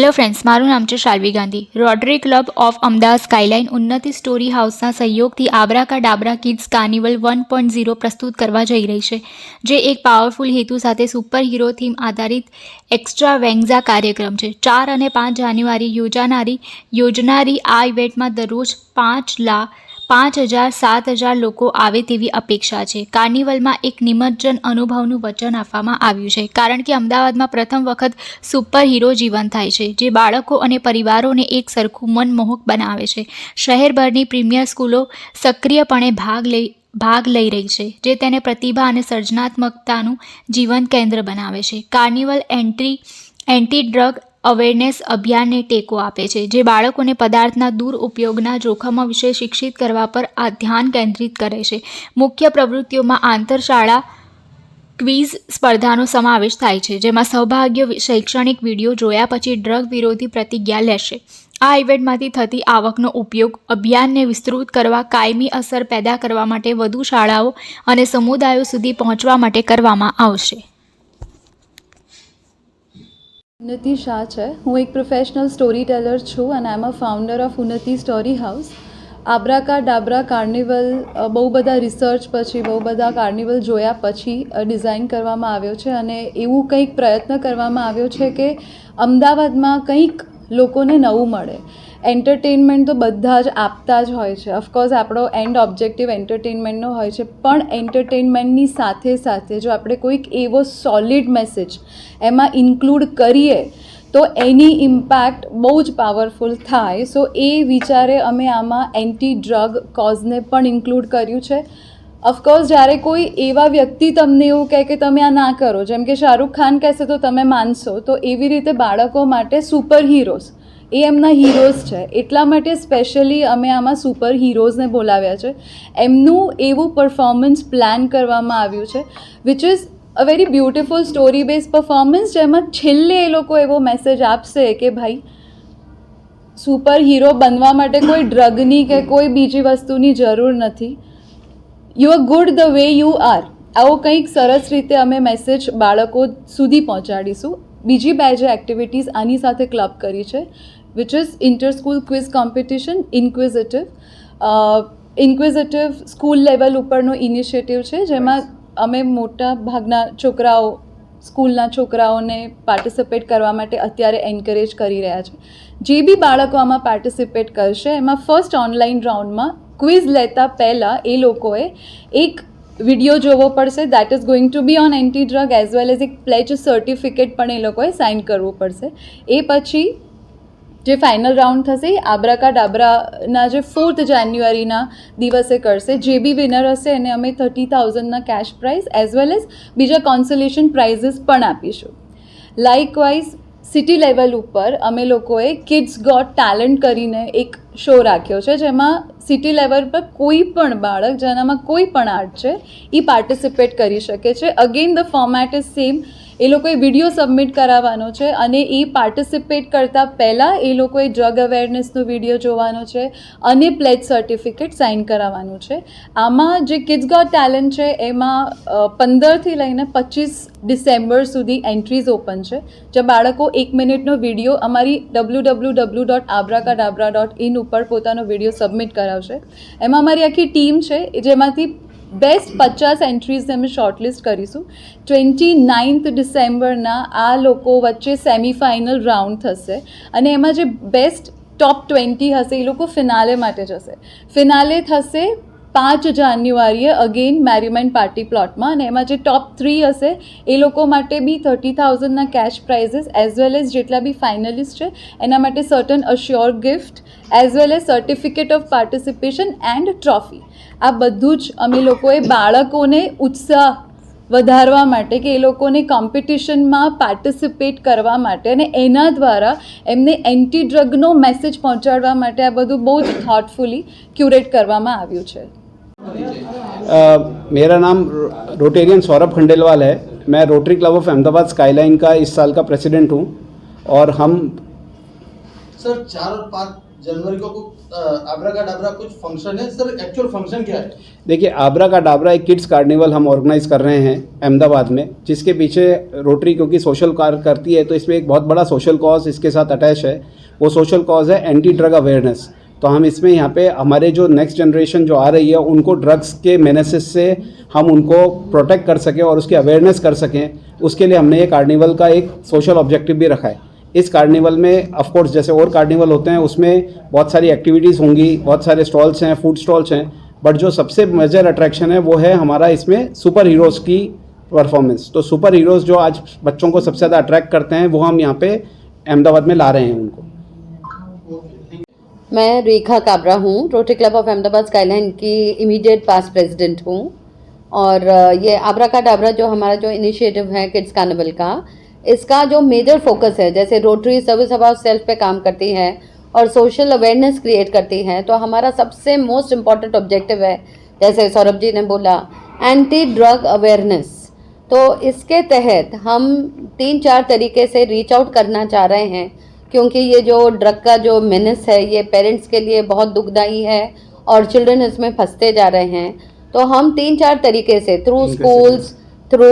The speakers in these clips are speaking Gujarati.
હેલો ફ્રેન્ડ્સ, મારું નામ છે Shalvi Gandhi. Rotary Club of Ahmedabad Skyline Unnati Story હાઉસના સહયોગથી abracadabra kids carnival one point zero પ્રસ્તુત કરવા જઈ રહી છે, જે એક પાવરફુલ હેતુ સાથે સુપર હીરો થીમ આધારિત એક્સ્ટ્રા વેંગઝા કાર્યક્રમ છે. ચાર અને પાંચ જાન્યુઆરી યોજાનારી, યોજનારી આ ઇવેન્ટમાં દરરોજ પાંચ લાખ પાંચ હજાર, સાત હજાર લોકો આવે તેવી અપેક્ષા છે. કાર્નિવલમાં એક નિમજ્જન અનુભવનું વચન આપવામાં આવ્યું છે. કારણ કે અમદાવાદમાં પ્રથમ વખત સુપર હીરો જીવન થાય છે, જે બાળકો અને પરિવારોને એક સરખું મનમોહક બનાવે છે. શહેરભરની પ્રીમિયર સ્કૂલો સક્રિયપણે ભાગ લઈ ભાગ લઈ રહી છે, જે તેને પ્રતિભા અને સર્જનાત્મકતાનું જીવન કેન્દ્ર બનાવે છે. Carnival entry anti drug awareness અભિયાનને ટેકો આપે છે, જે બાળકોને પદાર્થના દુરુપયોગના જોખમો વિશે શિક્ષિત કરવા પર આ ધ્યાન કેન્દ્રિત કરે છે. મુખ્ય પ્રવૃત્તિઓમાં આંતરશાળા ક્વિઝ સ્પર્ધાનો સમાવેશ થાય છે, જેમાં સૌભાગ્ય શૈક્ષણિક વીડિયો જોયા પછી ડ્રગ વિરોધી પ્રતિજ્ઞા લેશે. આ ઇવેન્ટમાંથી થતી આવકનો ઉપયોગ અભિયાનને વિસ્તૃત કરવા, કાયમી અસર પેદા કરવા માટે વધુ શાળાઓ અને સમુદાયો સુધી પહોંચવા માટે કરવામાં આવશે. ઉન્નતિ શાહ છે. હું એક પ્રોફેશનલ સ્ટોરી ટેલર છું અને I am a founder of Unnati Story House abracadabra carnival બહુ બધા રિસર્ચ પછી, બહુ બધા કાર્નિવલ જોયા પછી ડિઝાઇન કરવામાં આવ્યો છે અને એવું કંઈક પ્રયત્ન કરવામાં આવ્યો છે કે અમદાવાદમાં કંઈક લોકોને નવું મળે. એન્ટરટેનમેન્ટ તો બધા જ આપતા જ હોય છે. ઓફકોર્સ આપણો એન્ડ ઓબ્જેક્ટિવ એન્ટરટેનમેન્ટનો હોય છે. પણ એન્ટરટેનમેન્ટની સાથે સાથે જો આપણે કોઈક એવો સોલિડ મેસેજ એમાં ઇન્ક્લુડ કરીએ, તો એની ઇમ્પેક્ટ બહુ જ પાવરફુલ થાય. સો એ વિચારે અમે આમાં એન્ટી ડ્રગ કોઝને પણ ઇન્ક્લુડ કર્યું છે. ઓફકોર્સ જ્યારે કોઈ એવા વ્યક્તિ તમને એવું કહે કે તમે આ ના કરો, જેમ કે શાહરૂખ ખાન કહેશે, તો તમે માનશો. તો એવી રીતે બાળકો માટે સુપર હીરોઝ એ એમના હીરોઝ છે. એટલા માટે સ્પેશિયલી અમે આમાં સુપર હીરોઝને બોલાવ્યા છે. એમનું એવું પરફોર્મન્સ પ્લાન કરવામાં આવ્યું છે which is a very beautiful story base performance જેમાં છેલ્લે એ લોકો એવો મેસેજ આપશે કે ભાઈ સુપર હીરો બનવા માટે કોઈ ડ્રગની કે કોઈ બીજી વસ્તુની જરૂર નથી. You are good the way you are આવો કંઈક સરસ રીતે અમે મેસેજ બાળકો સુધી પહોંચાડીશું. બીજી બે જે એક્ટિવિટીઝ આની સાથે ક્લબ કરી છે which is inter school quiz competition inquisitive inquisitive school level ઉપરનો ઇનિશિયેટિવ છે જેમાં અમે મોટા ભાગના છોકરાઓ સ્કૂલના છોકરાઓને પાર્ટિસિપેટ કરવા માટે અત્યારે એન્કરેજ કરી રહ્યા છે. જે બી બાળકો આમાં પાર્ટિસિપેટ કરશે એમાં ફર્સ્ટ ઓનલાઈન રાઉન્ડમાં ક્વિઝ લેતા પહેલાં એ લોકોએ એક વીડિયો જોવો પડશે that is going to be on anti drug as well as એક પ્લેચ સર્ટિફિકેટ પણ એ લોકોએ સાઇન કરવું પડશે. એ પછી જે ફાઇનલ રાઉન્ડ થશે આબ્રાકા ડાબરાના જે ફોર્થ જાન્યુઆરીના દિવસે કરશે. જે બી વિનર હશે, એને અમે thirty થાઉઝન્ડના cash prize as well as બીજા કોન્સોલેશન પ્રાઇઝીસ પણ આપીશું. લાઇકવાઇઝ સિટી લેવલ ઉપર અમે લોકોએ કિડ્સ ગોટ ટેલેન્ટ કરીને એક શો રાખ્યો છે, જેમાં સિટી લેવલ પર કોઈ પણ બાળક, જેનામાં કોઈ પણ આર્ટ છે, એ પાર્ટિસિપેટ કરી શકે છે. Again the format is same એ લોકોએ વીડિયો સબમિટ કરાવવાનો છે અને એ પાર્ટિસિપેટ કરતાં પહેલાં એ લોકોએ ડ્રગ અવેરનેસનો વીડિયો જોવાનો છે અને પ્લેજ સર્ટિફિકેટ સાઇન કરાવવાનું છે. આમાં જે કિડ્સ ગોટ ટેલેન્ટ છે, એમાં પંદરથી લઈને પચીસ ડિસેમ્બર સુધી એન્ટ્રીઝ ઓપન છે. જે બાળકો એક મિનિટનો વીડિયો અમારી W W W dot abracadabra dot in ઉપર પોતાનો વીડિયો સબમિટ કરાવશે. એમાં અમારી આખી ટીમ છે, જેમાંથી બેસ્ટ પચાસ એન્ટ્રીઝને અમે શોર્ટલિસ્ટ કરીશું. ટ્વેન્ટી નાઇન્થ ડિસેમ્બરના આ લોકો વચ્ચે સેમિફાઇનલ રાઉન્ડ થશે. અને એમાં જે બેસ્ટ ટોપ ટ્વેન્ટી હશે, એ લોકો ફિનાલે માટે જશે. ફિનાલે થશે પાંચ જાન્યુઆરીએ અગેન મેરીમેન્ટ પાર્ટી પ્લોટમાં અને એમાં જે ટોપ થ્રી હશે, એ લોકો માટે બી thirty થાઉઝન્ડના cash prizes as well as જેટલા બી ફાઇનલિસ્ટ છે, એના માટે certain assure gift as well as certificate of participation and trophy આ બધું જ અમે લોકોએ બાળકોને ઉત્સાહ વધારવા માટે કે એ લોકોને કોમ્પિટિશનમાં પાર્ટિસિપેટ કરવા માટે અને એના દ્વારા એમને એન્ટી ડ્રગનો મેસેજ પહોંચાડવા માટે આ બધું બહુ જ થોટફુલી ક્યુરેટ કરવામાં આવ્યું છે. मेरा नाम रोटेरियन सौरभ खंडेलवाल है। मैं Rotary Club of Ahmedabad Skyline का इस साल का प्रेसिडेंट हूँ और हम सर चार और पाँच जनवरी को आबरा का डाबरा कुछ फ़ंक्शन है? सर एक्चुअल फ़ंक्शन क्या है? देखिए आबरा का डाबरा एक किड्स कार्निवल हम ऑर्गेनाइज कर रहे हैं अहमदाबाद में जिसके पीछे रोटरी क्योंकि सोशल कार्य करती है तो इसमें एक बहुत बड़ा सोशल कॉज इसके साथ अटैच है। वो सोशल कॉज है एंटी ड्रग अवेयरनेस तो हम इसमें यहाँ पे हमारे जो नेक्स्ट जनरेशन जो आ रही है, उनको ड्रग्स के मेनेसिस से हम उनको प्रोटेक्ट कर सकें और उसकी अवेयरनेस कर सकें। उसके लिए हमने ये कार्निवल का एक सोशल ऑब्जेक्टिव भी रखा है। इस कार्निवल में ऑफ़ कोर्स जैसे और कार्निवल होते हैं, उसमें बहुत सारी एक्टिविटीज़ होंगी, बहुत सारे स्टॉल्स हैं फ़ूड स्टॉल्स हैं बट जो सबसे मेजर अट्रैक्शन है, वो है हमारा इसमें सुपर हीरोज़ की परफॉर्मेंस तो सुपर हीरोज़ जो आज बच्चों को सबसे ज़्यादा अट्रैक्ट करते हैं, वो हम यहाँ पे अहमदाबाद में ला रहे हैं उनको। मैं रेखा काबरा हूँ, Rotary Club of Ahmedabad Skyline की इमीडिएट पास प्रेसिडेंट हूँ। और ये आबरा का डाबरा जो हमारा जो इनिशिएटिव है किड्स कार्निवल का, इसका जो मेजर फोकस है, जैसे रोटरी सर्विस अबाउट सेल्फ पे काम करती है और सोशल अवेयरनेस क्रिएट करती है तो हमारा सबसे मोस्ट इंपॉर्टेंट ऑब्जेक्टिव है, जैसे सौरभ जी ने बोला एंटी ड्रग अवेयरनेस तो इसके तहत हम तीन चार तरीके से रीच आउट करना चाह रहे हैं क्योंकि ये जो ड्रग का जो मेनस है ये पेरेंट्स के लिए बहुत दुखदाई है और चिल्ड्रन इसमें फंसते जा रहे हैं। तो हम तीन चार तरीके से थ्रू स्कूल्स थ्रू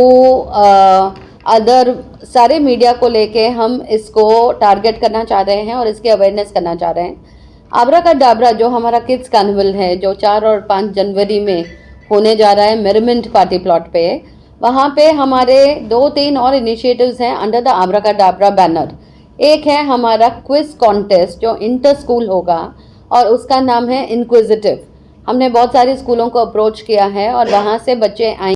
अदर सारे मीडिया को लेके हम इसको टारगेट करना चाह रहे हैं और इसकी अवेयरनेस करना चाह रहे हैं। आबरा का डाबरा जो हमारा किड्स कार्निवल है जो चार और पाँच जनवरी में होने जा रहा है मेरमेंट पार्टी प्लॉट पे वहाँ पे हमारे दो तीन और इनिशिएटिव्स हैं अंडर द आबरा का डाबरा बैनर एक है हमारा क्विज कॉन्टेस्ट जो इंटर स्कूल होगा और उसका नाम है इनक्विजिटिव हमने बहुत सारे स्कूलों को अप्रोच किया है और वहाँ से बच्चे आए